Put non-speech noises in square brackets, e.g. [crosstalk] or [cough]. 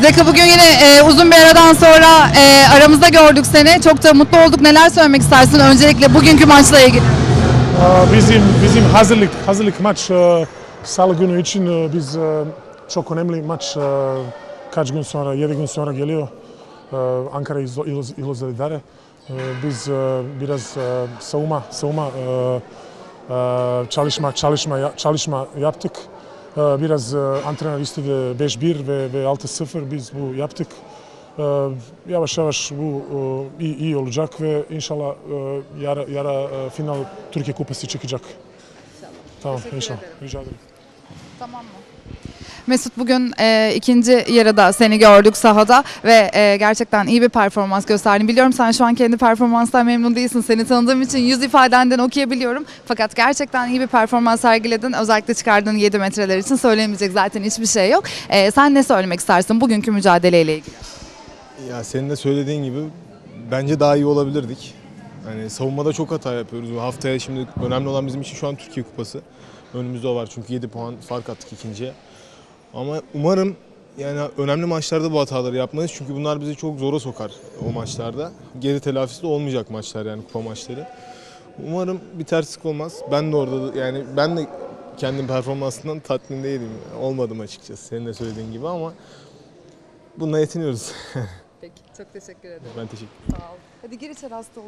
Zeka bugün yine e, uzun bir aradan sonra e, aramızda gördük seni. Çok da mutlu olduk. Neler söylemek istersin öncelikle bugünkü maçla ilgili? Bizim bizim hazırlık hazırlık maç e, salı günü için e, biz e, çok önemli maç kaç gün sonra, 7 gün sonra geliyor. Ankara İlo- İlo- İloz Lidare. E, Biz biraz savunma savunma çalışma çalışma çalışma yaptık. Eh, Biraz e, eh, antrenör istedi 5-1 ve, ve 6-0 biz bu yaptık. Yavaş eh, yavaş bu i, iyi, iyi olacak ve inşallah yara, yara final Türkiye Kupası çıkacak. Tamam inşallah. Rica ederim. Tamam mı? Mesut bugün e, ikinci yarıda seni gördük sahada ve e, gerçekten iyi bir performans gösterdin. Biliyorum sen şu an kendi performanstan memnun değilsin. Seni tanıdığım için yüz ifadenden okuyabiliyorum. Fakat gerçekten iyi bir performans sergiledin. Özellikle çıkardığın 7 metreler için söylemeyecek zaten hiçbir şey yok. E, sen ne söylemek istersin bugünkü mücadeleyle ilgili? Ya senin de söylediğin gibi bence daha iyi olabilirdik. Hani savunmada çok hata yapıyoruz. Haftaya şimdi önemli olan bizim için şu an Türkiye Kupası. Önümüzde o var çünkü 7 puan fark attık ikinciye. Ama umarım yani önemli maçlarda bu hataları yapmayız. Çünkü bunlar bizi çok zora sokar o maçlarda. Geri telafisi de olmayacak maçlar yani kupa maçları. Umarım bir terslik olmaz. Ben de orada yani ben de kendim performansından tatmin değilim. Olmadım açıkçası senin de söylediğin gibi ama bununla yetiniyoruz. [laughs] Peki çok teşekkür ederim. ben teşekkür Sağ ol. Hadi gir içeri hasta